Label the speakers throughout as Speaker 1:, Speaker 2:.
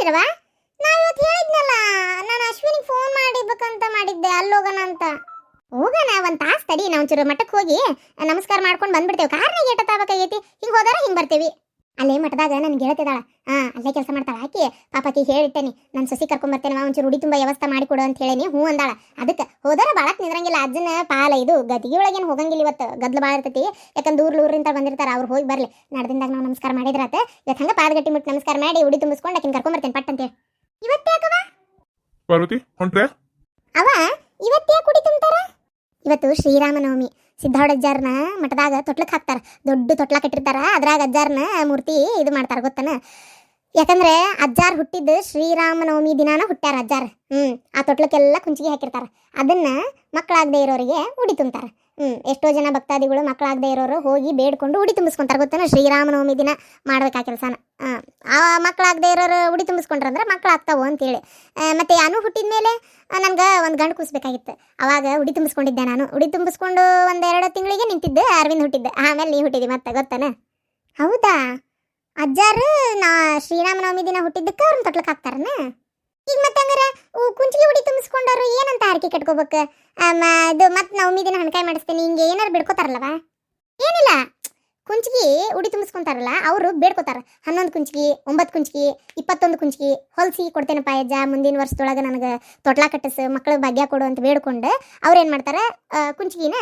Speaker 1: ಹೊಂಟಿರವ ನಾ ಇವತ್ತು ಹೇಳಿದ್ನಲ್ಲ, ನಾನು ಅಶ್ವಿನಿಗೆ ಫೋನ್ ಮಾಡಿರ್ಬೇಕಂತ ಮಾಡಿದ್ದೆ, ಅಲ್ಲಿ ಹೋಗೋಣ ಅಂತ. ಹೋಗೋಣ, ಒಂದು ತಾಸು ತಡಿ ನಾವು ಒಂಚೂರು ಮಠಕ್ಕೆ ಹೋಗಿ ನಮಸ್ಕಾರ ಮಾಡ್ಕೊಂಡು ಬಂದ್ಬಿಡ್ತೇವೆ. ಕಾರ್ನಾಗ ಏಟತ್ತಾಗಬೇಕಾಗೈತಿ ಹಿಂಗೆ ಹೋದಾರ, ಹಿಂಗೆ ಬರ್ತೀವಿ. ಅಲ್ಲೇ ಮಠದಾಗ ನನ್ಗೆ ಗೆಳತಿದಾಳ. ಹಾ ಅಲ್ಲೇ ಕೆಲಸ ಮಾಡ್ತಾಳ. ಆಕಿ ಪಾಪಕ್ಕೆ ಹೇಳಿಟ್ಟೇನಿ ನನ್ನ ಸಸಿ ಕರ್ಕೊಂಡ್ ಬರ್ತೇನೆ ಒಂಚೂರು ಉಡಿ ತುಂಬಾ ವ್ಯವಸ್ಥೆ ಮಾಡಿಕೊಡು ಅಂತ ಹೇಳೇನಿ ಹ್ಞೂ ಅಂದಾಳ. ಅದಕ್ಕೆ ಹೋದರ ಬಾಳಕ್ ನಿದ್ರಂಗಿಲ್ಲ ಅಜ್ಜನ ಪಾಲ ಇದು ಗದಿಗೆ ಒಳಗೇನು ಹೋಗಂಗಿಲ್ಲ ಇವತ್ತು ಗದ್ಲು ಭಾಳ ಇರ್ತೈತಿ. ಯಾಕಂದ್ರೆ ಊರ್ ಊರಿಂದ ಬಂದಿರ್ತಾರ ಅವ್ರು ಹೋಗಿ ಬರಲಿ. ನಡೆದಿಂದಾಗ ನಾವು ನಮಸ್ಕಾರ ಮಾಡಿದ್ರಾತ ಇವತ್ತು ಪಾದ ಗಟ್ಟಿ ಮುಟ್ಟು ನಮಸ್ಕಾರ ಮಾಡಿ ಉಡಿ ತುಂಬಿಸ್ಕೊಂಡು ಆಕಿನ ಕರ್ಕೊಂಡ್ ಬರ್ತೇನೆ ಪಟ್ ಅಂತೇಳಿ. ಇವತ್ತೇ
Speaker 2: ಪಾರ್ವತಿ ಹೊಂಟ್ರೆ?
Speaker 1: ಅವ ಇವತ್ತೇ ಕುಡಿ ತುಂಬ್ತಾರ? ಇವತ್ತು ಶ್ರೀರಾಮನವಮಿ. ಸಿದ್ಧಾವಡ ಅಜ್ಜಾರನ ಮಠದಾಗ ತೊಟ್ಲಕ್ಕೆ ಹಾಕ್ತಾರ. ದೊಡ್ಡ ತೊಟ್ಲ ಕಟ್ಟಿರ್ತಾರ. ಅದ್ರಾಗ ಅಜ್ಜಾರ್ನ ಮೂರ್ತಿ ಇದು ಮಾಡ್ತಾರ, ಗೊತ್ತನ? ಯಾಕಂದ್ರೆ ಅಜ್ಜಾರ್ ಹುಟ್ಟಿದ್ದು ಶ್ರೀರಾಮನವಮಿ ದಿನಾನ ಹುಟ್ಟ್ಯಾರ ಅಜ್ಜಾರ್. ಹ್ಮ್ ಆ ತೊಟ್ಲಕ್ಕೆಲ್ಲ ಕುಂಚಿಗೆ ಹಾಕಿರ್ತಾರ. ಅದನ್ನ ಮಕ್ಕಳಾಗದೆ ಇರೋರಿಗೆ ಉಡಿ ತುಂಬ್ತಾರ. ಹ್ಮ್ ಎಷ್ಟೋ ಜನ ಭಕ್ತಾದಿಗಳು ಮಕ್ಕಳಾಗದೆ ಇರೋರು ಹೋಗಿ ಬೇಡ್ಕೊಂಡು ಉಡಿ ತುಂಬಿಸ್ಕೊಂತಾರ. ಗೊತ್ತಾನ ಶ್ರೀರಾಮನವಮಿ ದಿನ ಮಾಡ್ಬೇಕಾ ಕೆಲಸನ? ಆ ಮಕ್ಕಳಾಗದೆ ಇರೋರು ಉಡಿ ತುಂಬಿಸ್ಕೊಂಡ್ರಂದ್ರೆ ಮಕ್ಕಳಾಗ್ತಾವು ಅಂತೇಳಿ. ಆ, ಮತ್ತೆ ಅನು ಹುಟ್ಟಿದ ಮೇಲೆ ನನ್ಗೆ ಒಂದು ಗಂಡು ಕೂಸ್ಬೇಕಾಗಿತ್ತು. ಅವಾಗ ಉಡಿ ತುಂಬಿಸ್ಕೊಂಡಿದ್ದೆ ನಾನು. ಉಡಿ ತುಂಬಿಸ್ಕೊಂಡು ಒಂದೆರಡು ತಿಂಗಳಿಗೆ ನಿಂತಿದ್ದೆ ಅರವಿಂದ್ ಹುಟ್ಟಿದ್ದೆ. ಆಮೇಲೆ ನೀ ಹುಟ್ಟಿದಿ ಮತ್ತೆ ಗೊತ್ತಾನ? ಹೌದಾ? ಅಜ್ಜಾರು, ನಾ ಶ್ರೀರಾಮನವಮಿ ದಿನ ಹುಟ್ಟಿದ್ದಕ್ಕೆ ಅವ್ರನ್ನ ತೊಟ್ಲಕ್ಕೆ ಹಾಕ್ತಾರನ? ಈಗ ಮತ್ತೆ ಉ- ಕುಂಚಿಗೆ ಉಡಿ ತುಂಬಿಸ್ಕೊಂಡವ್ರು ಏನಂತ ಹರಕೆ ಕಟ್ಕೋಬೇಕು? ಅದು ಮತ್ತೆ ನವಮಿ ದಿನ ಹಣಕಾಯಿ ಮಾಡಿಸ್ತೀನಿ, ಹಿಂಗೆ ಏನಾರು ಬಿಡ್ಕೋತಾರಲ್ಲವ? ಏನಿಲ್ಲ. ಕುಂಚಿಗೆ ಉಡಿ ತುಂಬಿಸ್ಕೊಂತಾರಲ್ಲ, ಅವರು ಬೇಡ್ಕೋತಾರ. ಹನ್ನೊಂದು ಕುಂಚಿಗೆ, ಒಂಬತ್ತು ಕುಂಚಿಗೆ, ಇಪ್ಪತ್ತೊಂದು ಕುಂಚಿಗೆ ಹೊಲ್ಸಿ ಕೊಡ್ತೇನಪ್ಪ ಅಜ್ಜ ಮುಂದಿನ ವರ್ಷದೊಳಗೆ ನನಗೆ ತೊಟ್ಲ ಕಟ್ಟಿಸು ಮಕ್ಳಿಗೆ ಭಾಗ್ಯ ಕೊಡು ಅಂತ ಬೇಡ್ಕೊಂಡು ಅವ್ರು ಏನು ಮಾಡ್ತಾರೆ ಕುಂಚಿಗೆನ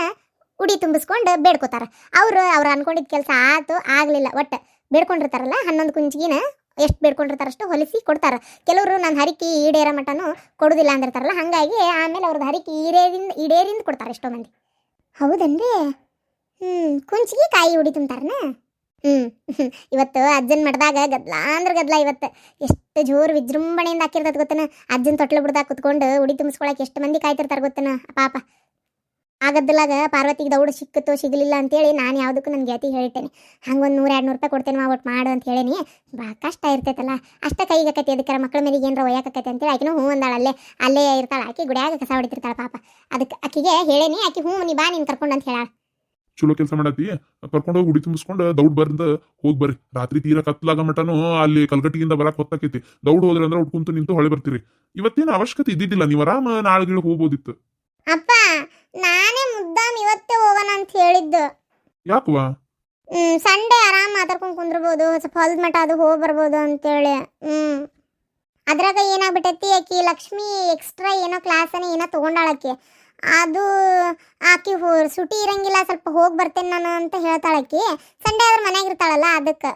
Speaker 1: ಉಡಿ ತುಂಬಿಸ್ಕೊಂಡು ಬೇಡ್ಕೋತಾರೆ. ಅವರು ಅವ್ರು ಅನ್ಕೊಂಡಿದ್ದ ಕೆಲಸ ಆತು, ಆಗಲಿಲ್ಲ ಒಟ್ಟು. ಬೇಡ್ಕೊಂಡಿರ್ತಾರಲ್ಲ, ಹನ್ನೊಂದು ಕುಂಚಿಗಿನ ಎಷ್ಟು ಬೇಡ್ಕೊಂಡಿರ್ತಾರಷ್ಟು ಹೊಲಿಸಿ ಕೊಡ್ತಾರೆ. ಕೆಲವರು ನನ್ನ ಹರಿಕೆ ಈಡೇರ ಮಟನು ಕೊಡೋದಿಲ್ಲ ಅಂದಿರ್ತಾರಲ್ಲ, ಹಾಗಾಗಿ ಆಮೇಲೆ ಅವ್ರದ್ದು ಹರಿಕೆ ಈಡೇರಿಂದ ಈಡೇರಿಂದ ಕೊಡ್ತಾರೆ ಎಷ್ಟೋ ಮಂದಿ. ಹೌದನ್ರಿ? ಹ್ಞೂ ಕುಂಚಿಗೆ ಕಾಯಿ ಉಡಿ ತುಂಬ್ತಾರನ ಹ್ಞೂ ಇವತ್ತು ಅಜ್ಜನ ಮಠದಾಗ ಗದ್ಲ ಅಂದ್ರೆ ಗದ್ಲ ಇವತ್ತು. ಎಷ್ಟು ಜೋರು ವಿಜೃಂಭಣೆಯಿಂದ ಹಾಕಿರ್ತದ ಗೊತ್ತನ? ಅಜ್ಜನ ತೊಟ್ಲು ಬಿಡ್ದಾಗ ಕುತ್ಕೊಂಡು ಉಡಿ ತುಂಬಿಸ್ಕೊಳಕ್ಕೆ ಎಷ್ಟು ಮಂದಿ ಕಾಯ್ತಿರ್ತಾರೆ ಗೊತ್ತನ? ಪಾಪ. ಆ ಗದ್ದಲಾಗ ಪಾರ್ವತಿಗೆ ದೌಡು ಸಿಕ್ಕಿತು ಸಿಗಲಿಲ್ಲ ಅಂತೇಳಿ ನಾನು ಯಾವುದಕ್ಕೂ ನನ್ನ ಗೆಳತಿ ಹೇಳ್ತೇನೆ ಹಂಗೆ ಒಂದು ನೂರು ಎರಡು ನೂರು ರೂಪಾಯಿ ಕೊಡ್ತೇನೆ ಒಟ್ಟು ಮಾಡು ಅಂತ ಹೇಳೇನಿ. ಬಾ ಕಷ್ಟ ಇರ್ತೈತಲ್ಲ. ಅಷ್ಟ ಕೈಗೆ ಆಕೈತಿ ಅದಕ್ಕೆ ಮಕ್ಕಳ ಮೇಲೆ ಏನಾರ ಒಯ್ಯಾಕೈತಿ ಅಂತೇಳಿ ಆಕಿನೂ ಹ್ಞೂ ಅಂದಾಳ ಅಲ್ಲೇ ಅಲ್ಲೇ ಇರ್ತಾಳೆ. ಆಕಿ ಗುಡಿಯಾಗ ಕಸ ಹೊಡಿತಿರ್ತಾಳೆ ಪಾಪ. ಅದಕ್ಕೆ ಆಕಿಗೆ ಹೇಳೇನಿ ಆಕಿ ಹ್ಞೂ ನೀ ಬಾ ನೀನು ಕರ್ಕೊಂಡು ಅಂತ ಹೇಳ
Speaker 2: ಚಲೋ ಕೆಲಸ ಮಾಡತ್ತಿ. ಕರ್ಕೊಂಡು ಹೋಗಿ ಉಡಿ ತುಂಬಿಸ್ಕೊಂಡು ದೌಡ್ ಬರ್ದ ಹೋಗಿ ಬರ್ರಿ. ರಾತ್ರಿ ತೀರಾ ಕತ್ಲಾಗ ಮಟನು ಅಲ್ಲಿ ಕಲ್ಗಟ್ಟಿಗಿಂದ ಬರಕ್ ಹೊತ್ತಾಕೈತಿ. ದೌಡ್ ಹೋದ್ರೆ ಅಂದ್ರೆ ಉಟ್ಕೊಂತು ನಿಂತು ಹೊಳೆ ಬರ್ತೀರಿ. ಇವತ್ತೇನು ಅವಶ್ಯಕತೆ ಇದ್ದಿದ್ದಿಲ್ಲ ನೀವು ಆರಾಮ ನಾಳೆ ಹೋಗ್ಬೋದಿತ್ತು.
Speaker 1: ಅಪ್ಪ ನಾನೇ ಮುದ್ದಾಮ್ ಇವತ್ತೇ ಹೋಗೋಣ ಅಂತ ಹೇಳಿದ್ದು.
Speaker 2: ಯಾಕವಾ
Speaker 1: ಹ್ಮ್ ಸಂಡೇ ಆರಾಮ್ ಮಾತಾಡ್ಕೊಂಡು ಕುಂದ್ರಬಹುದು ಸ್ವಲ್ಪ ಹೊಲದ ಮಠ ಅದು ಹೋಗಿ ಬರ್ಬೋದು ಅಂತೇಳಿ. ಹ್ಮ್. ಅದ್ರಾಗ ಏನಾಗ್ಬಿಟ್ಟೈತಿ ಆಕಿ ಲಕ್ಷ್ಮಿ ಎಕ್ಸ್ಟ್ರಾ ಏನೋ ಕ್ಲಾಸನ ಏನೋ ತಗೊಂಡಾಳಕಿ ಅದು ಆಕಿ ಹೋ ಸುಟಿ ಇರಂಗಿಲ್ಲ ಸ್ವಲ್ಪ ಹೋಗಿ ಬರ್ತೇನೆ ನಾನು ಅಂತ ಹೇಳ್ತಾಳಕಿ ಸಂಡೇ ಆದ್ರೆ ಮನ್ಯಾಗ ಇರ್ತಾಳಲ್ಲ ಅದಕ್ಕೆ.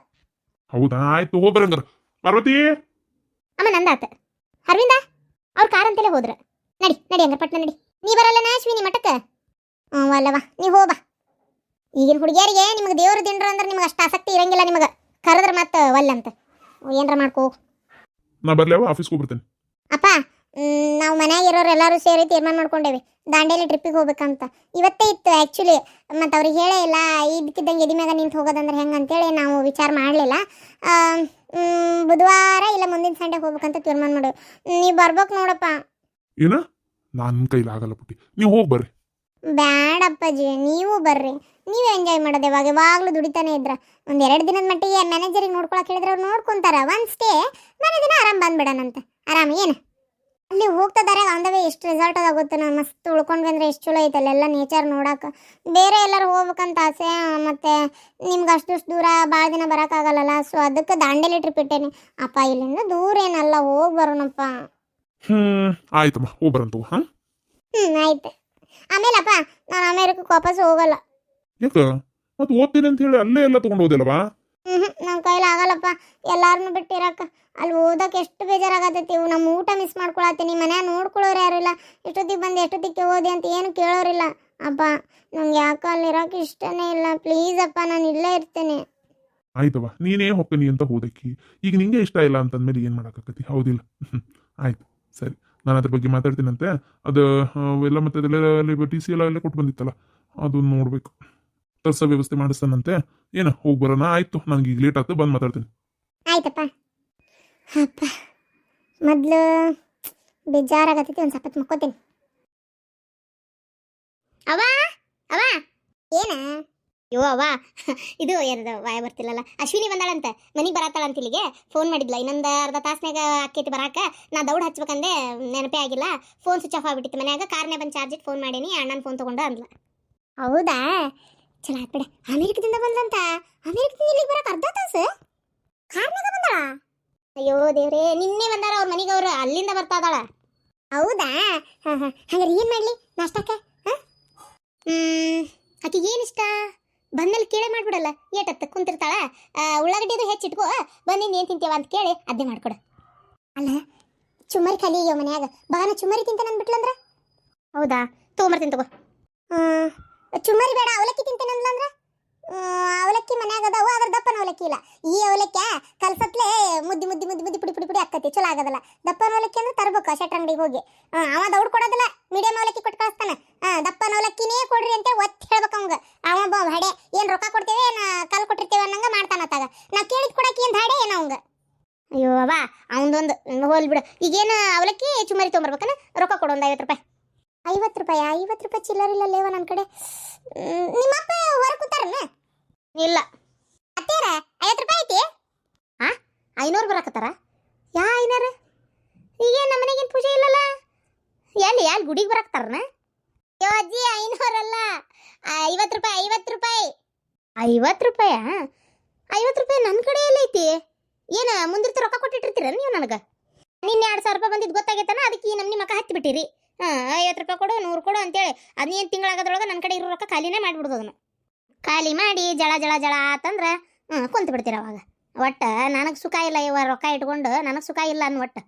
Speaker 2: ಹೌದಾ? ಆಯ್ತು ಹೋಗ್ಬರಂದ್ರ ಪಾರ್ವತಿ?
Speaker 1: ಅಮ್ಮ ನಂದಾತ. ಅರವಿಂದ? ಅವ್ರ ಕಾರ್ ಅಂತಲೇ ಹೋದ್ರ. ನಡಿ ನಡಿ ಹಂಗಾರೆ ಪಟ್ನ ನಡಿ. ನೀ ಬರಲ್ಲ ಅಶ್ವಿನಿ ಮಠಕ್ಕೆ? ಹ್ಞೂ ಅಲ್ಲವಾ ನೀವು ಹೋಗ್ಬಾ ಈಗಿನ ಹುಡುಗಿಯರಿಗೆ ನಿಮಗೆ ದೇವ್ರ ದಿಂಡ್ರ ಅಂದ್ರೆ ನಿಮಗೆ ಅಷ್ಟು ಆಸಕ್ತಿ ಇರಂಗಿಲ್ಲ ನಿಮಗೆ. ಕರೆದ್ರೆ ಮತ್ತೆ ಒಲ್ಲಂತ ಏನ್ರ ಮಾಡ್ಕೋ.
Speaker 2: ನಾ ಬರ್ಲೇವ ಆಫೀಸ್ಗೆ ಹೋಗ್ಬಿಡ್ತೇನೆ
Speaker 1: ಅಪ್ಪ ನಾವು ಮನ್ಯಾಗ ಇರೋರು ಎಲ್ಲರೂ ಸೇರಿ ತೀರ್ಮಾನ ಮಾಡ್ಕೊಂಡೇವಿ. ದಾಂಡೇಲಿ ಟ್ರಿಪ್ಪಿಗೆ ಹೋಗ್ಬೇಕಂತ. ಇವತ್ತೇ ಇತ್ತು ಆ್ಯಕ್ಚುಲಿ ಮತ್ತು ಅವ್ರಿಗೆ ಹೇಳೇ ಇಲ್ಲ ಇದಕ್ಕಿದ್ದಂಗೆ ಎದಿ ಮ್ಯಾಗ ನಿಂತು ಹೋಗೋದಂದ್ರೆ ಹೆಂಗೆ ಅಂತೇಳಿ ನಾವು ವಿಚಾರ ಮಾಡಲಿಲ್ಲ. ಬುಧವಾರ ಇಲ್ಲ ಮುಂದಿನ ಸಂಡೆ ಹೋಗ್ಬೇಕಂತ ತೀರ್ಮಾನ ಮಾಡೇವಿ. ನೀವು ಬರ್ಬೇಕು ನೋಡಪ್ಪ.
Speaker 2: ಏನ? ನನ್ನ ಕೈಲಿ ಆಗಲ್ಲ ಪುಟ್ಟಿ. ನೀವು ಹೋಗಿ ಬರ್ರಿ.
Speaker 1: ಬ್ಯಾಡಪ್ಪಾಜಿ, ನೀವು ಬರ್ರಿ. ನೀವು ಎಂಜಾಯ್ ಮಾಡೋದು ಯಾವಾಗ ಯಾವಾಗಲೂ ದುಡಿತಾನೆ ಇದ್ರ. ಒಂದು ಎರಡು ದಿನದ ಮಟ್ಟಿಗೆ ಮ್ಯಾನೇಜರಿಗೆ ನೋಡ್ಕೊಳಕ್ ಹೇಳಿದ್ರೆ ಅವ್ರು ನೋಡ್ಕೊಂತಾರ. ಒನ್ ಸ್ಟೇ ಮನೆ ದಿನ ಆರಾಮ್ ಬಂದ್ಬಿಡೋಣಂತ ಆರಾಮ್, ಏನು? ಅಲ್ಲಿ ಹೋಗ್ತದಾರೆ ಆನ್ ದ ವೇ ಎಷ್ಟು ರಿಸಲ್ಟ್ ಅದ ಗೊತ್ತು ಮಸ್ತ್ ಉಳ್ಕೊಂಡ್ವಿ ಬಂದ್ರೆ ಎಷ್ಟು ಚಲೋ ಐತೆ ಅಲ್ಲೆಲ್ಲ ನೇಚರ್ ನೋಡಕ್ಕೆ ಬೇರೆ ಎಲ್ಲರೂ ಹೋಗ್ಬೇಕಂತ ಆಸೆ, ಮತ್ತೆ ನಿಮ್ಗೆ ಅಷ್ಟು ದೂರ ಭಾಳ ದಿನ ಬರೋಕ್ಕಾಗಲ್ಲಲ್ಲ ಸೊ ಅದಕ್ಕೆ ದಾಂಡೇಲಿ ಟ್ರಿಪ್ ಇಟ್ಟೇನಿ. ಅಪ್ಪ, ಇಲ್ಲಿಂದ ದೂರ ಏನಲ್ಲ, ಹೋಗಿ ಬರೋಣಪ್ಪ.
Speaker 2: ಹ್ಮ್ ಆಯ್ತಮ್ಮ ಹೋಗಿ ಬರಂತ ಹಾ?
Speaker 1: ಹ್ಞೂ ಆಯ್ತು. ಆಮೇಲಪ್ಪ ನಾನು ಅಮೇರಿಕಕ್ಕೆ ವಾಪಸ್ ಹೋಗಲ್ಲ.
Speaker 2: ಯಾಕ? ಮತ್ತೆ ಓದ್ತೀನಿ ಅಂತ ಹೇಳಿ ಅಲ್ಲೇ ಎಲ್ಲ ತಗೊಂಡು ಹೋದಿಲ್ಲವಾ?
Speaker 1: ಹ್ಞೂ ನಮ್ಮ ಕೈಲಿ ಆಗಲ್ಲಪ್ಪ. ಎಲ್ಲಾರನ್ನು ಬಿಟ್ಟಿರಕ್ಕ. ಅಲ್ಲಿ ಓದಕ್ಕೆ ಎಷ್ಟು ಬೇಜಾರಾಗತ್ತೈತಿ. ಇವು ನಮ್ಮ ಊಟ ಮಿಸ್ ಮಾಡ್ಕೊಳತ್ತೀನಿ. ಮನ್ಯಾಗ ನೋಡ್ಕೊಳ್ಳೋರು ಯಾರು ಇಲ್ಲ. ಎಷ್ಟೊತ್ತಿಗೆ ಬಂದು ಎಷ್ಟೊತ್ತಿಗೆ ಓದಿ ಅಂತ ಏನು ಕೇಳೋರಿಲ್ಲ ಅಪ್ಪ ನಂಗೆ ಯಾಕೆ ಅಲ್ಲಿ ಇರೋಕೆ ಇಷ್ಟನೇ ಇಲ್ಲ. ಪ್ಲೀಸ್ ಅಪ್ಪ ನಾನು ಇಲ್ಲೇ ಇರ್ತೇನೆ.
Speaker 2: ಆಯ್ತವ ನೀನೇ ಹೋಗ್ತೀನಿ ಅಂತ ಹೋದಕ್ಕಿ. ಈಗ ನಿಂಗೆ ಇಷ್ಟ ಇಲ್ಲ ಅಂತಂದ್ಮೇಲೆ ಏನು ಮಾಡೋಕ್ಕಾಗತಿ ಹೌದಿಲ್ಲ. ಹ್ಮ್. ಆಯ್ತು. ಸರಿ. ನಾನು ಅದ್ರ ಬಗ್ಗೆ ಮಾತಾಡ್ತೀನಂತೆ ಅದು ಎಲ್ಲ ಮತ್ತೆ ಅದೆಲ್ಲ ಟಿ ಸಿ ಎಲ್ಲ ಎಲ್ಲ ಕೊಟ್ಟು ಬಂದಿತ್ತಲ್ಲ ಅದು ನೋಡ್ಬೇಕು. ತರ್ಸ ವ್ಯವಸ್ಥೆ ಮಾಡಿಸ್ತಾನಂತೆ ಏನು, ಹೋಗಿ ಬರೋಣ? ಆಯ್ತು ನನಗೆ ಈಗ ಲೇಟ್ ಆಗ್ತದೆ ಬಂದು ಮಾತಾಡ್ತೀನಿ.
Speaker 1: ಆಯ್ತಪ್ಪ. ಅಪ್ಪ, ಮೊದಲು ಬೇಜಾರಾಗತ್ತೈತಿ ಒಂದು ಸಪತ್ ಮಕ್ಕೋತೀನಿ. ಅವ ಅವ ಏನ? ಅವ್ವ ಇದು ಏನದ, ವಾಯ ಬರ್ತಿಲ್ಲಲ್ಲ. ಅಶ್ವಿನಿ ಬಂದಾಳಂತ. ಮನಿಗೆ ಬರತ್ತಾಳಂತ ಇಲ್ಲಿಗೆ. ಫೋನ್ ಮಾಡಿದ್ಲ. ಇನ್ನೊಂದು ಅರ್ಧ ತಾಸ್ನಾಗ ಆಕೈತಿ ಬರಾಕ. ನಾ ದೌಡ್ ಹಚ್ಬೇಕಂದೆ, ನೆನಪೇ ಆಗಿಲ್ಲ. ಫೋನ್ ಸ್ವಿಚ್ ಆಫ್ ಆಗಿಬಿಟ್ಟಿತ್ತು ಮನ್ಯಾಗ. ಕಾರ್ನೇ ಬಂದು ಚಾರ್ಜ್ ಫೋನ್ ಮಾಡೀನಿ. ಅಣ್ಣನ ಫೋನ್ ತಗೊಂಡು ಅಂದ್ಲ. ಹೌದಾ? ಚಲೋ ಬಿಡ. ಅಮೆರಿಕದಿಂದ ಬಂದಂತ ಅಮೆರಿಕದಿಂದ ಇಲ್ಲಿಗೆ ಬರಕ್ ಅರ್ಧ ತಾಸು? ಕಾರ್ನಾಗ ಬಂದಾಳ? ಅಯ್ಯೋ ದೇವ್ರೇ, ನಿನ್ನೆ ಬಂದಾರ ಅವ್ರ ಮನೆಗೆ ಅವ್ರು. ಅಲ್ಲಿಂದ ಬರ್ತಾ ಇದ್ದಾಳ. ಹೌದಾ? ಹಾಂ ಹಾಂ. ಹಂಗಾರೆ ಏನು ಮಾಡ್ಲಿ? ನಾಷ್ಟಕ್ಕೆ? ಹ್ಞೂ ಹ್ಮ್ ಏನು ಏನಿಷ್ಟ ಬಂದಲ್ಲಿ ಕೇಳೇ ಮಾಡ್ಬಿಡಲ್ಲ. ಏಟತ್ತ ಕುಂತಿರ್ತಾಳ. ಉಳ್ಳಾಗಡ್ಡಿದು ಹೆಚ್ಚು ಇಟ್ಕೋ. ಹೆಚ್ಚಿಟ್ಕೋ ಬಂದು ಏನು ತಿಂತೀವ ಅಂತ ಕೇಳಿ ಅದೇ ಮಾಡ್ಕೊಡು. ಅಲ್ಲ ಚುಮ್ಮರಿ ಖಾಲಿ ಅಯ್ಯೋ ಮನ್ಯಾಗ ಬಾನ ಚುಮ್ಮರಿ ತಿಂತಾನೆ ಅಂದ್ಬಿಟ್ಲಂದ್ರ ಹೌದಾ? ತೊಗೊಂಬರ್ತೀನಿ ತಗೋ. ಚುಮ್ಮರಿ ಬೇಡ ಅವಲಕ್ಕಿ ತಿಂತೇನೆ ಅಂದ್ಲಂದ್ರ ಅವಲಕ್ಕಿ ಮನ್ಯಾಗ ಅದಾವ ಅದ್ರ ದಪ್ಪನ ಅವಲಕ್ಕಿ ಇಲ್ಲ. ಈ ಅವಲಕ್ಕಿ ಕಲ್ಸತ್ಲೆ ಮುದ್ದಿ ಮುದ್ದಿ ಮುದ್ದಿ ಮುದ್ದಿ ಪುಡಿ ಪುಡಿ ಪುಡಿ ಆಕ್ಕತಿ ಚಲೋ ಆಗೋದಲ್ಲ. ದಪ್ಪನ ಅವಲಕ್ಕಿ ಅಂದ್ರೆ ತರ್ಬೇಕು ಶೆಟ್ ಅಂಗಡಿಗೆ ಹೋಗಿ. ಅವ ದೌಡ್ ಕೊಡೋದಿಲ್ಲ. ಮೀಡಿಯಂ ಅವಲಕ್ಕಿ ಕೊಟ್ಟು ಕಳಿಸ್ತಾನ. ದಪ್ಪನ ಅವಲಕ್ಕಿನೇ ಕೊಡ್ರಿ ಅಂತ ಒತ್ತಿ ಹೇಳ್ಬೇಕು ಅವಂಗ. ಅವ ಬಾ ಹಡೆ, ಏನು ರೊಕ್ಕ ಕೊಡ್ತೇವೆ ಏನು ಕಲ್ ಕೊಟ್ಟಿರ್ತೇವೆ ಅನ್ನಂಗೆ ಮಾಡ್ತಾನತ್ತಾಗ ನಾ ಕೇಳಿದ್ ಕೊಡಕ್ಕೆ ಏನು ಹಾಡೆ ಏನು ಅವಂಗ? ಅಯ್ಯೋ ಅವ ಅವಂದೊಂದು ಹೋಲ್ ಬಿಡು. ಈಗೇನು ಅವಲಕ್ಕಿ ಚುಮಾರಿ ತೊಗೊಂಬರ್ಬೇಕನ ರೊಕ್ಕ ಕೊಡು ಒಂದು ಐವತ್ತು ರೂಪಾಯಿ. ಐವತ್ತು ರೂಪಾಯಿ? ಐವತ್ತು ರೂಪಾಯಿ ಚಿಲ್ಲರ್ ಇಲ್ಲ ಲೇವ ನನ್ನ ಕಡೆ? ನಿಮ್ಮಪ್ಪ ಹೊರ ಕೂತಾರನ್ನ ಇಲ್ಲ. ಅತ್ತೇರ ಐವತ್ತು ರೂಪಾಯಿ ಐತಿ? ಹಾ ಐನೂರು ಬರಕತ್ತಾರ? ಯಾ ಐನೂರು? ಈಗೇನು ನಮ್ಮ ಮನೆಗೇನು ಪೂಜೆ ಇಲ್ಲಲ್ಲ? ಎಲ್ಲಿ ಎಲ್ಲಿ ಗುಡಿಗೆ ಬರಕ್ತಾರನ ಅಯ್ಯೋ ಅಜ್ಜಿ, ಐನೂರಲ್ಲ. ಐವತ್ತು ರೂಪಾಯಿ ಐವತ್ತು ರೂಪಾಯಿ. ಐವತ್ತು ರೂಪಾಯ? ಐವತ್ತು ರೂಪಾಯಿ ನನ್ನ ಕಡೆ ಐತಿ. ಏನ, ಮುಂದಿರ್ತ ರೊಕ್ಕ ಕೊಟ್ಟಿಟ್ಟಿರ್ತೀರ ನೀವು ನನಗೆ? ನಿನ್ನೆ ಎರಡು ಸಾವಿರ ರೂಪಾಯಿ ಬಂದಿದ್ದು ಗೊತ್ತಾಗೈತನ, ಅದಕ್ಕೆ ಈ ನಮ್ನಿ ಮಕ್ಕ ಹತ್ತಿ ಬಿಟ್ಟಿರಿ ಹಾಂ, ಐವತ್ತು ರೂಪಾಯಿ ಕೊಡು, ನೂರು ಕೊಡು ಅಂತೇಳಿ. ಅದನ್ನೇನು ತಿಂಗಳಾಗದ್ರೊಳಗೆ ನನ್ನ ಕಡೆ ಇರೋ ರೊಕ್ಕ ಖಾಲಿನೇ ಮಾಡಿಬಿಡ್ದು ಅದನ್ನು. ಖಾಲಿ ಮಾಡಿ ಜಳ ಜಳ ಜಳ ಆತಂದ್ರೆ ಹ್ಞೂ ಕುಂತು ಬಿಡ್ತೀರ ಅವಾಗ. ಒಟ್ಟು ನನಗೆ ಸುಖ ಇಲ್ಲ ಇವ ರೊಕ್ಕ ಇಟ್ಕೊಂಡು, ನನಗೆ ಸುಖ ಇಲ್ಲ ಅನ್ ಒಟ್ಟು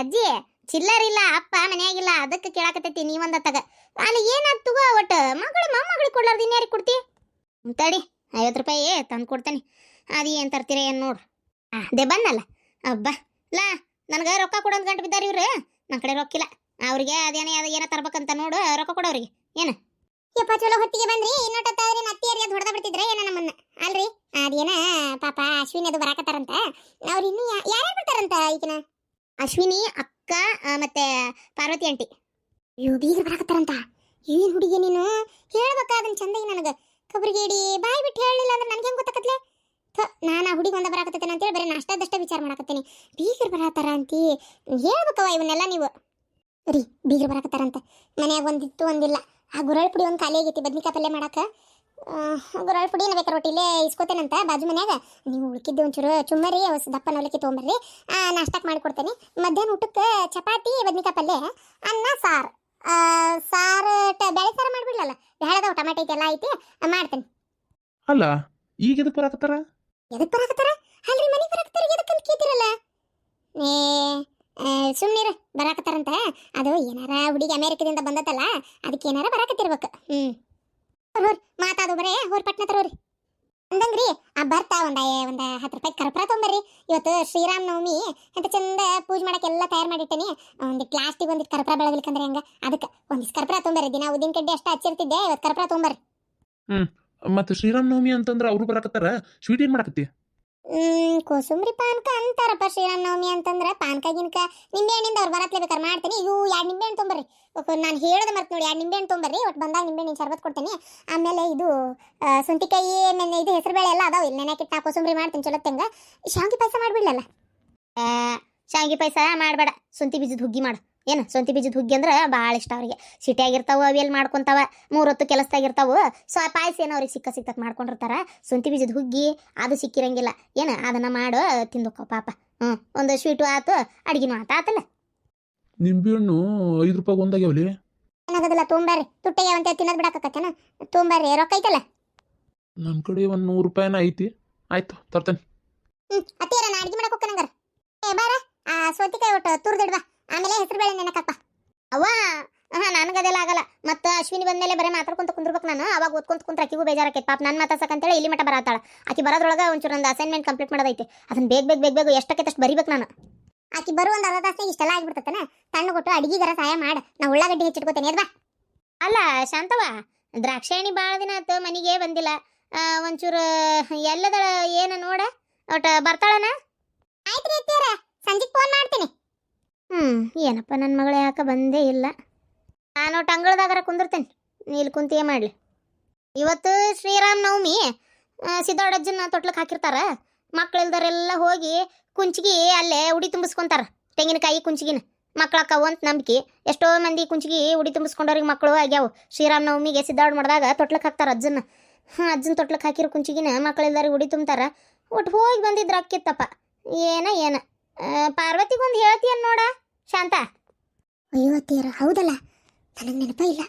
Speaker 1: ಅಜ್ಜಿ ಚಿಲ್ಲರ್ ಇಲ್ಲ ಅಪ್ಪ ಮನೆಯಾಗಿಲ್ಲ ಅದಕ್ಕೆ ಕೇಳಾಕತ್ತೈತಿ ನೀವೊಂದ ತಗ. ಅಲ್ಲಿ ಏನಾದ್ ತಗೋ ಒಟ್ಟು ಮಗಳು ಮೊಮ್ಮಗಳಿಗೆ ಕೊಡ್ಲಾರ್ದು ಇನ್ಯಾರಿಗೆ ಕೊಡ್ತಿ? ತಡಿ ಐವತ್ತು ರೂಪಾಯಿ ತಂದು ಕೊಡ್ತೇನೆ. ಅದು ಏನು ತರ್ತೀರ ಏನು ನೋಡ್ರಿ ಅದೇ ಬಂದಲ್ಲ. ಅಬ್ಬ ಲಾ ನನಗೆ ರೊಕ್ಕ ಕೊಡೋದು ಗಂಟು ಬಿದ್ದಾರ ಇವ್ರು. ನನ್ನ ಕಡೆ ರೊಕ್ಕಿಲ್ಲ. ಅವ್ರಿಗೆ ಅದೇನೇ ಅದು ಏನೋ ತರ್ಬೇಕಂತ ನೋಡು ರೊಕ್ಕ ಕೊಡೋರಿಗೆ ಏನು? ಯಪ್ಪ ಚಲೋ ಹೊತ್ತಿಗೆ ಬಂದ್ರಿ. ಇನ್ನೊಟ್ಟತ್ತಾವ್ರಿ ನತ್ತಿ ಅದು ಹೊಡೆದ ಬಿಡ್ತಿದ್ರೆ ಏನ ನಮ್ಮನ್ನ? ಅಲ್ರಿ ಅದೇನ ಪಾಪ ಅಶ್ವಿನಿ ಅದು ಬರಾಕತ್ತಾರಂತ. ಅವ್ರು ಇನ್ನು ಯಾರ್ಯಾರು ಬರ್ತಾರಂತ ಈಗಿನ ಅಶ್ವಿನಿ ಅಕ್ಕ ಮತ್ತೆ ಪಾರ್ವತಿ ಆಂಟಿ. ಅಯ್ಯೋ ಬೀಗರು ಬರಾಕತ್ತಾರಂತ. ಏನ್ ಹುಡುಗಿ ನೀನು? ಹೇಳ್ಬೇಕ ಅದನ್ನ ಚಂದಾಗಿ ನನಗೆ? ಕಬ್ರಿಗೇಡಿ ಬಾಯಿ ಬಿಟ್ಟು ಹೇಳಿಲ್ಲ ಅಂದ್ರೆ ನನಗೆ ಹೆಂಗ್ ಗೊತ್ತಾಕತ್ಲೆ? ನಾನು ಆ ಹುಡುಗಿ ಒಂದ ಬರಾಕತ್ತೇನೆ ಅಂತೇಳಿ ಬರೀ ನಾಷ್ಟದಷ್ಟ ವಿಚಾರ ಮಾಡಕತ್ತೀನಿ. ಬೀಗರು ಬರಾತಾರ ಅಂತಿ ಹೇಳ್ಬೇಕವ ಇವನ್ನೆಲ್ಲ ನೀವು. ರೀ ಬೀಗರು ಬರಾಕತ್ತಾರಂತ. ಮನ್ಯಾಗ ಒಂದಿತ್ತು ಒಂದಿಲ್ಲ. ಆ ಗುರಳ್ ಪುಡಿ ಒಂದು ಖಾಲಿ ಆಗೈತಿ, ಬದ್ನಿಕಾಯಿ ಪಲ್ಯ ಮಾಡಾಕ. ಗುರಳ್ ಪುಡಿ ಏನ ಬೇಕಾರೆ ಒಟ್ಟಿಲ್ಲೇ ಇಸ್ಕೋತೇನಂತ ಬಾಜು ಮನ್ಯಾಗ. ನೀವು ಉಳ್ಕಿದ್ದು ಒಂಚೂರು ಚುಮ್ಮರಿ ಅವಸ್ ದಪ್ಪನ ಅವಲಕ್ಕಿ ತೊಗೊಂಬರ್ರಿ. ನಾಷ್ಟಕ್ಕೆ ಮಾಡಿಕೊಡ್ತೇನೆ. ಮಧ್ಯಾಹ್ನ ಊಟಕ್ಕೆ ಚಪಾತಿ ಬದ್ನಿಕಾಯಿ ಪಲ್ಲೆ ಅನ್ನ ಸಾರು. ಸಾರು ಬೇಳೆ ಸಾರು ಮಾಡಿಬಿಡ್ಲಲ್ಲ? ಬೇಳೆದವು ಟೊಮೆಟೊ ಐತಿ ಎಲ್ಲ ಐತಿ ಮಾಡ್ತೇನೆ.
Speaker 2: ಅಲ್ಲ ಈಗ ಎದಕ್ಕೆ ಬರಾಕತ್ತಾರ?
Speaker 1: ಎದಕ್ಕೆ ಬರಾಕತ್ತಾರ? ಅಲ್ರಿ ಮನೆಗೆ ಬರಾಕತ್ತಾರ ಎದಕ್ಕೆ ಅಂತ ಕೇಳ್ತಿರಲ್ಲ? ಏ ಸುಮ್ಮನಿರ ಬರಾಕತ್ತಾರಂತ. ಅದು ಏನಾರ ಹುಡುಗಿ ಅಮೇರಿಕದಿಂದ ಬಂದತ್ತಲ್ಲ ಅದಕ್ಕೆ ಏನಾರ ಬರಾಕತ್ತಿರ್ಬೇಕು. ಹ್ಮ್. ಹೋರ್ ಮಾತಾದು ಬರೇ ಹೋರ್ ಪಟ್ನ ತರೋರಿ ಅಂದಂಗ್ರಿ ಆ ಬರ್ತಾ ಒಂದ ಒಂದ ಹತ್ತು ರೂಪಾಯಿ ಕರ್ಪೂರ ತೊಂಬರ್ರಿ ಇವತ್ತು ಶ್ರೀರಾಮ್ ನವಮಿ ಅಂತ ಚಂದ ಪೂಜೆ ಮಾಡಕ್ಕೆ ಎಲ್ಲ ತಯಾರು ಮಾಡಿಟ್ಟೇನಿ. ಒಂದಿಟ್ಟು ಲಾಸ್ಟಿಗೆ ಒಂದಿಟ್ಟು ಕರ್ಪೂರ ಬೆಳಗ್ಲಿಕ್ಕಂದ್ರೆ ಹಂಗ? ಅದಕ್ಕೆ ಒಂದಿಷ್ಟು ಕರ್ಪೂರ ತೊಂಬರ್ರಿ ದಿನ ಉದ್ದಿನ ಕಡ್ಡಿ ಅಷ್ಟ ಹಚ್ಚಿರ್ತಿದ್ದೆ ಇವತ್ತು ಕರ್ಪೂರ ತೊಂಬರ್ರಿ
Speaker 2: ಮತ್ತೆ ಶ್ರೀರಾಮನವಮಿ ಅಂತಂದ್ರೆ ಅವರು ಬರಕತ್ತಾರ? ಸ್ವೀಟ್ ಏನ್ ಮಾಡಕತ್ತಿ?
Speaker 1: ಹ್ಮ್ ಕೋಸುಂಬ್ರಿ ಪಾನ್ಕ ಅಂತಾರಪ್ಪ ಶ್ರೀರಾಮ್ ನವಮಿ ಅಂತಂದ್ರ. ಪಾನ್ಕ ಗಿನ್ಕ ನಿಂಬೆ ಹಣ್ಣಿಂದ ಅವ್ರು ಬರತ್ಲೆ ಬೇಕಾರ ಮಾಡ್ತೀನಿ. ಇವು ಎರಡು ತೊಂಬರ್ರಿ ನಾನು ಹೇಳೋದು ಮರ್ತು ನೋಡಿ, ಆ ನಿಂಬೆಹಣ್ಣು ಹಣ್ಣು ತೊಂಬರ್ರಿ ಒಟ್ಟು ಬಂದಾಗ ನಿಂಬೆ ಹಣ್ಣಿನ ಶರ್ಬತ್ ಕೊಡ್ತೀನಿ. ಆಮೇಲೆ ಇದು ಸುಂತಿಕಾಯಿ ಆಮೇಲೆ ಇದು ಹೆಸರುಬೇಳೆ ಎಲ್ಲ ಅದಾವೆ ಇಲ್ಲಿ. ನೆನೆಕಿಟ್ಟು ನಾ ಕೋಸುಂಬರಿ ಮಾಡ್ತೀನಿ ಚಲೋ ತೆಂಗ. ಶಾವಿಗೆ ಪಾಯಸ ಆ ಶಾಂಗಿ ಪಾಯಸ ಮಾಡಬೇಡ. ಸುಂತಿ ಬೀಜದ ಹುಗ್ಗಿ ಮಾಡು. ಏನು ಸೊಂತಿ ಬೀಜದ ಹುಗ್ಗಿ ಅಂದ್ರೆ ಭಾಳ ಇಷ್ಟ ಅವ್ರಿಗೆ. ಸಿಟಿಯಾಗಿರ್ತಾವ ಅವೆಲ್ಲ ಮಾಡ್ಕೊಂತಾವ, ಮೂರೊತ್ತು ಕೆಲಸದಾಗಿರ್ತಾವೆ. ಸೊ, ಆ ಪಾಯಸ ಏನೋ ಅವ್ರಿಗೆ ಸಿಕ್ಕ ಸಿಕ್ಕಕ್ಕೆ ಮಾಡ್ಕೊಂಡಿರ್ತಾರೆ. ಸೊಂತಿ ಬೀಜದ ಹುಗ್ಗಿ, ಅದು ಸಿಕ್ಕಿರಂಗಿಲ್ಲ. ಏನು, ಅದನ್ನ ಮಾಡು ತಿಂದುಕೋ ಪಾಪ. ಹ್ಞೂ ಒಂದು ಸ್ವೀಟು ಆತು, ಅಡುಗೆನೂ ಆತ, ಆತಲ್ಲ?
Speaker 2: ನಿಂಬೆಹಣ್ಣು ಐದು ರೂಪಾಯಿ ಒಂದಾಗ್ಯಾವಲಿ
Speaker 1: ಏನಾಗದಲ್ಲ ತೊಂಬರ್ರಿ. ತುಟ್ಟೆಗೆ ಅಂತ ತಿನ್ನೋದು ಬಿಡಾಕತ್ತೇನ ತೊಂಬರ್ರಿ ರೊಕ್ಕ ಐತಲ್ಲ?
Speaker 2: ನನ್ನ ಕಡೆ ಒಂದು ನೂರು ರೂಪಾಯಿನ ಐತಿ. ಆಯ್ತು ತರ್ತೇನೆ.
Speaker 1: ಹ್ಞೂ ಅತ್ತೀರ ನಾ ಅಡ್ಗೆ ಮಾಡಕ್ಕೆ ಹೋಗ್ಕನಂಗಾರ ಏ ಬಾರ ಆ ಸೌತಿಕಾಯಿ ಒಟ್ಟು ತುರ್ದಿಡ್ವಾ ಆಮೇಲೆ ಹೆಸರು ಬೇಳೆ ನೆನಕಪ್ಪ. ಅವ್ವ ಹಾ ನನಗದೆಲ್ಲ ಆಗಲ್ಲ. ಮತ್ತೆ ಅಶ್ವಿನಿ ಬಂದ್ಮೇಲೆ ಬರೀ ಮಾತಾಡ್ಕೊಂತ ಕುಂದ್ರಬೇಕು ನಾನು. ಅವಾಗ ಓದ್ಕೊಂತ ಕುಂತ್ರ ಆಕಿಗೂ ಬೇಜಾರಾಕೈತೆ. ಪಾಪ ನನ್ನ ಮಾತಾಡ್ಸಕ್ಕಂತೇಳಿ ಇಲ್ಲಿ ಮಟ್ಟ ಬರತ್ತಾಳ ಆಕಿ ಬರೋದ್ರೊಳಗೆ ಒಂಚೂರು ಒಂದು ಅಸೈನ್ಮೆಂಟ್ ಕಂಪ್ಲೀಟ್ ಮಾಡೋದೈತೆ. ಅದನ್ನ ಬೇಗ ಬೇಗ ಬೇಗ ಬೇಗ ಎಷ್ಟಕ್ಕೆ ಅಷ್ಟು ಬರಿಬೇಕು ನಾನು. ಆಕಿ ಬರೋ ಒಂದು ಅರ್ಧ ಇಷ್ಟೆಲ್ಲ ಆಗಿಬಿಡ್ತತನ? ತಣ್ಣು ಕೊಟ್ಟು ಅಡಿಗೆಗರ ಸಹಾಯ ಮಾಡ. ನಾ ಉಳ್ಳಾಗಡ್ಡಿ ಹೆಚ್ಚಿಟ್ಕೋತೇನೆ ಅದ್ವಾ ಅಲ್ಲ ಶಾಂತವ ದ್ರಾಕ್ಷಾಯಣಿ ಭಾಳ ದಿನ ಆತು ಮನೆಗೆ ಬಂದಿಲ್ಲ. ಒಂಚೂರು ಎಲ್ಲದ ಏನು ನೋಡ? ಒಟ್ಟು ಬರ್ತಾಳನ? ಆಯ್ತು ರೀ ಸಂಜೆ ಸಂಜೆಗೆ ಫೋನ್ ಮಾಡ್ತೀನಿ. ಹ್ಞೂ ಏನಪ್ಪ ನನ್ನ ಮಗಳು ಯಾಕೆ ಬಂದೇ ಇಲ್ಲ. ನಾನು ಒಟ್ಟು ಅಂಗಳದಾಗರ ಕುಂದಿರ್ತೇನೆ. ಇಲ್ಲಿ ಕುಂತಿಯೇ ಮಾಡಲಿ? ಇವತ್ತು ಶ್ರೀರಾಮ್ ನವಮಿ ಸಿದ್ದೋಡಜ್ಜನ ತೊಟ್ಲಕ್ಕೆ ಹಾಕಿರ್ತಾರ. ಮಕ್ಕಳಿಲ್ದರೆಲ್ಲ ಹೋಗಿ ಕುಂಚಿಗಿ ಅಲ್ಲೇ ಉಡಿ ತುಂಬಿಸ್ಕೊಂತಾರ. ತೆಂಗಿನಕಾಯಿ, ಕುಂಚಿಗಿನ ಮಕ್ಕಳಕ್ಕವು ಅಂತ ನಂಬಿಕೆ. ಎಷ್ಟೋ ಮಂದಿ ಕುಂಚಿಗಿ ಉಡಿ ತುಂಬಿಸ್ಕೊಂಡವ್ರಿಗೆ ಮಕ್ಕಳು ಆಗ್ಯಾವು. ಶ್ರೀರಾಮನವಮಿಗೆ ಸಿದ್ದಾಡ್ ಮಾಡಿದಾಗ ತೊಟ್ಲಕ್ಕೆ ಹಾಕ್ತಾರ ಅಜ್ಜನ ಹಾಂ ಅಜ್ಜನ ತೊಟ್ಲಕ್ಕೆ ಹಾಕಿರೋ ಕುಂಚಿಗಿನ ಮಕ್ಕಳಿಲ್ದರಿಗೆ ಉಡಿ ತುಂಬ್ತಾರ. ಒಟ್ಟು ಹೋಗಿ ಬಂದಿದ್ರ ಅಕ್ಕಿತ್ತಪ್ಪ ಏನ ಏನ. ಪಾರ್ವತಿಗೊಂದು ಹೇಳ್ತೀಯನ್ ನೋಡ, ಶಾಂತ. ಅಯ್ಯೋ ತೀರ ಹೌದಲ್ಲ? ನನಗೆ ನೆನಪ ಇಲ್ಲ.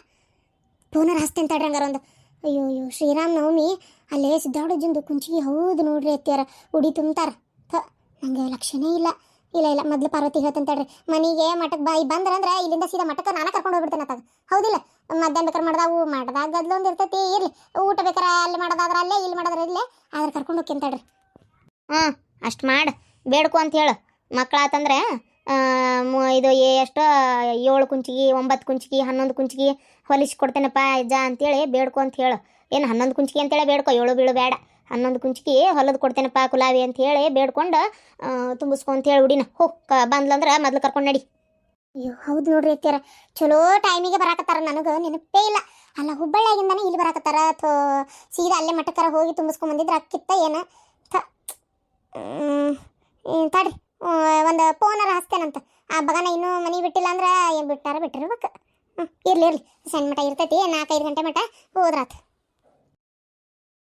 Speaker 1: ಫೋನರ್ ಹಸ್ತೇನೆ ಅಂತ ಒಂದು. ಅಯ್ಯೋ ಅಯ್ಯೋ, ಶ್ರೀರಾಮ್ ನವಮಿ ಅಲ್ಲೇ ಸಿದ್ದಾಡೋಜಂದು ಕುಂಚಿಗೆ ಹೌದು ನೋಡ್ರಿ ಅತ್ತಿಯಾರ. ಉಡಿ ತುಂಬ್ತಾರ. ನಂಗೆ ಲಕ್ಷಣೇ ಇಲ್ಲ. ಇಲ್ಲ ಇಲ್ಲ, ಮೊದ್ಲು ಪಾರ್ವತಿ ಹೇಳ್ತಂತ ಹೇಳ್ರಿ ಮನೆಗೆ ಮಠಕ್ಕೆ ಬಾಯಿ ಬಂದ್ರಂದ್ರೆ ಇಲ್ಲಿಂದ ಸೀದಾ ಮಠಕ್ಕೆ ನಾನು ಕರ್ಕೊಂಡು ಹೋಗ್ಬಿಡ್ತೇನೆ ಅತ್ತಾಗ ಹೌದಿಲ್ಲ? ಮಧ್ಯಾಹ್ನ ಬೇಕಾರೆ ಮಾಡ್ದಾವು ಮಾಡ್ದಾಗ ಗದ್ಲೊಂದು ಇರ್ತೈತಿ, ಇರಲಿ. ಊಟ ಬೇಕಾರೆ ಅಲ್ಲಿ ಮಾಡೋದಾದ್ರೆ ಅಲ್ಲೇ, ಇಲ್ಲಿ ಮಾಡೋದ್ರೆ ಇಲ್ಲೇ, ಆದ್ರೆ ಕರ್ಕೊಂಡು ಹೋಗ್ತೇನೆ ಹಾಂ, ಅಷ್ಟು ಮಾಡು, ಬೇಡ್ಕೊ ಅಂತ ಹೇಳು. ಮಕ್ಕಳಾತಂದ್ರೆ ಇದು ಎಷ್ಟೋ, ಏಳು ಕುಂಚಿಗೆ, ಒಂಬತ್ತು ಕುಂಚಿಗೆ, ಹನ್ನೊಂದು ಕುಂಚಿಗೆ ಹೊಲಿಸಿ ಕೊಡ್ತೇನಪ್ಪ, ಅಜ್ಜ ಅಂತೇಳಿ ಬೇಡ್ಕೊ ಅಂತ ಹೇಳು. ಏನು ಹನ್ನೊಂದು ಕುಂಚಿಗೆ ಅಂತೇಳಿ ಬೇಡ್ಕೊ, ಏಳು ಬೀಳು ಬೇಡ. ಹನ್ನೊಂದು ಕುಂಚಿಗೆ ಹೊಲದು ಕೊಡ್ತೇನಪ್ಪ ಕುಲಾವಿ ಅಂತ ಹೇಳಿ ಬೇಡ್ಕೊಂಡು ತುಂಬಿಸ್ಕೊ ಅಂತ ಹೇಳಿ ಉಡಿನ ಹೋ, ಕ, ಬಂದ್ಲಂದ್ರೆ ಮೊದ್ಲು ಕರ್ಕೊಂಡು ನಡಿ. ಅಯ್ಯೋ, ಹೌದು ನೋಡ್ರಿ ಅತ್ತಿಯರ. ಚಲೋ ಟೈಮಿಗೆ ಬರಾಕತ್ತಾರ ನನಗೆ, ನೆನಪೇ ಇಲ್ಲ. ಅಲ್ಲ, ಹುಬ್ಬಳ್ಳಿಯಾಗಿಂದಾನೆ ಇಲ್ಲಿ ಬರಾಕತ್ತಾರ? ಅಥವಾ ಸೀದಾ ಅಲ್ಲೇ ಮಟ್ಟಕ್ಕಾರ ಹೋಗಿ ತುಂಬಿಸ್ಕೊಂಡ್ ಬಂದಿದ್ರೆ ಅಕ್ಕಿತ್ತ ಏನ? ತಡ್ರಿ. ಒಂದು ಫೋನರ ಹಚ್ತೇನಂತ. ಆ ಬಗನ ಇನ್ನೂ ಮನೆ ಬಿಟ್ಟಿಲ್ಲ ಅಂದ್ರೆ ಏನು ಬಿಟ್ಟಾರ ಬಿಟ್ಟಿರ್ಬೇಕು ಹ್ಞೂ ಇರ್ಲಿ ಇರ್ಲಿ. ಸಣ್ಣ ಮಠ ಇರ್ತೈತಿ, ನಾಲ್ಕೈದು ಗಂಟೆ ಮಠ ಹೋದ್ರಾತು.